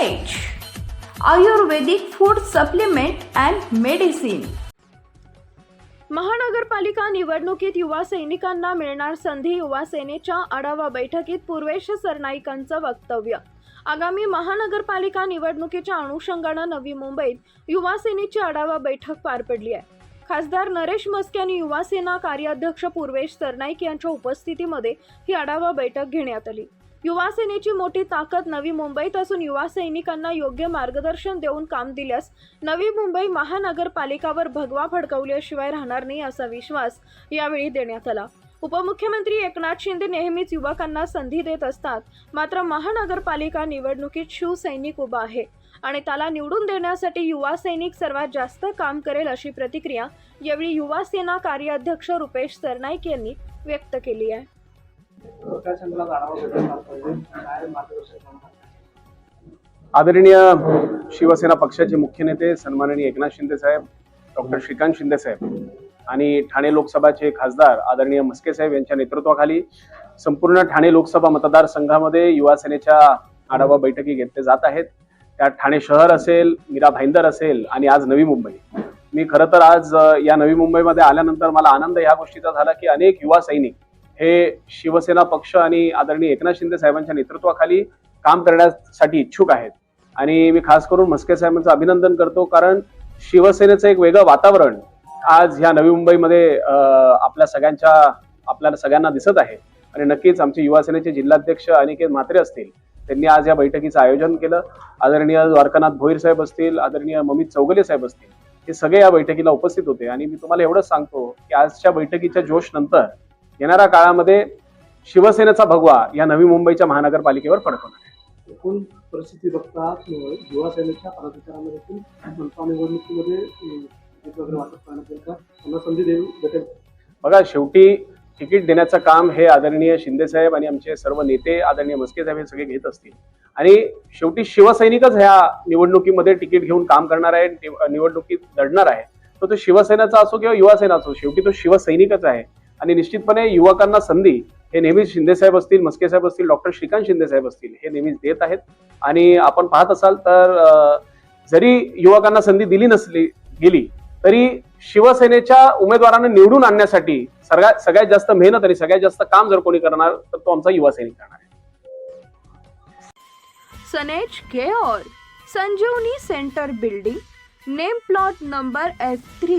Ayurvedic food supplement and medicine महानगरपालिका निवडणुकीत युवा सैनिकांना मिळणार संधी युवा सेनेच्या आढावा बैठकीत पूर्वेश सरनाईकांचं वक्तव्य. आगामी महानगरपालिका निवडणुकीच्या अनुषंगानं नवी मुंबईत युवा सेनेची आढावा बैठक पार पडली आहे. खासदार नरेश मस्के आणि युवा सेना कार्याध्यक्ष पूर्वेश सरनाईक यांच्या उपस्थितीमध्ये ही आढावा बैठक घेण्यात आली. युवा सेनेची मोठी ताकद नवी मुंबईत असून युवा सैनिकांना योग्य मार्गदर्शन देऊन काम दिल्यास नवी मुंबई महानगरपालिकावर भगवा फडकवल्याशिवाय राहणार नाही असा विश्वास यावेळी देण्यात आला. उपमुख्यमंत्री एकनाथ शिंदे नेहमीच युवकांना संधी देत असतात. मात्र महानगरपालिका निवडणुकीत शिवसैनिक उभा आहे आणि त्याला निवडून देण्यासाठी युवा सैनिक सर्वात जास्त काम करेल अशी प्रतिक्रिया यावेळी युवा सेना कार्याध्यक्ष रुपेश सरनाईक यांनी व्यक्त केली आहे. आदरणीय शिवसेना पक्षाचे मुख्य नेते सन्माननीय एकनाथ शिंदे साहेब डॉक्टर श्रीकांत शिंदे साहेब आणि ठाणे लोकसभाचे खासदार आदरणीय मस्के साहेब यांच्या नेतृत्वाखाली संपूर्ण ठाणे लोकसभा मतदारसंघामध्ये युवासेनेच्या आढावा बैठकी घेतल्या जात आहेत. त्यात ठाणे शहर असेल मीरा भाईंदर असेल आणि आज नवी मुंबई. मी खरं तर आज या नवी मुंबईमध्ये आल्यानंतर मला आनंद ह्या गोष्टीचा झाला की अनेक युवा सैनिक हे शिवसेना पक्ष आणि आदरणीय एकनाथ शिंदे साहेबांच्या नेतृत्वाखाली काम करण्यासाठी इच्छुक आहेत. आणि मी खास करून मस्के साहेबांचं अभिनंदन करतो कारण शिवसेनेचं एक वेगळं वातावरण आज ह्या नवी मुंबईमध्ये आपल्या सगळ्यांच्या आपल्याला सगळ्यांना दिसत आहे. आणि नक्कीच आमचे युवासेनेचे जिल्हाध्यक्ष अनिकेत म्हात्रे असतील त्यांनी आज या बैठकीचं आयोजन केलं. आदरणीय द्वारकानाथ भोईर साहेब असतील आदरणीय ममित चौगले साहेब असतील हे सगळे या बैठकीला उपस्थित होते. आणि मी तुम्हाला एवढंच सांगतो की आजच्या बैठकीच्या जोश नंतर येणाऱ्या काळामध्ये शिवसेनेचा भगवा या नवी मुंबईच्या महानगरपालिकेवर फडकवणार आहे एकूण परिस्थिती बघता युवा सेनेच्या मनपा निवडणुकीमध्ये वाटप करण्यात त्यांना संधी देऊ भेटेल. बघा शेवटी तिकीट देण्याचं काम हे आदरणीय शिंदे साहेब आणि आमचे सर्व नेते आदरणीय मस्के साहेब हे सगळे घेत असतील. आणि शेवटी शिवसैनिकच ह्या निवडणुकीमध्ये तिकीट घेऊन काम करणार आहे निव- निवडणुकीत लढणार आहे. तो तो शिवसेनेचा असो किंवा युवा सेना असो शेवटी तो शिवसैनिकच आहे. आणि निश्चितपणे युवकांना संधी हे नेहमीच शिंदे साहेब असतील मस्के साहेब असतील डॉक्टर श्रीकांत शिंदे साहेब असतील हे नेहमीच देत आहेत. आणि आपण पाहत असाल तर जरी युवकांना संधी दिली नसली गेली तरी शिवसेनेच्या उमेदवारांना निवडून आणण्यासाठी सगळ्यात सगळ्यात जास्त मेहनत आणि सगळ्यात जास्त काम जर कोणी करणार तर तो आमचा युवा सैनिक करणार आहे. सनेज केओर Sanjivani centre building name plot number S three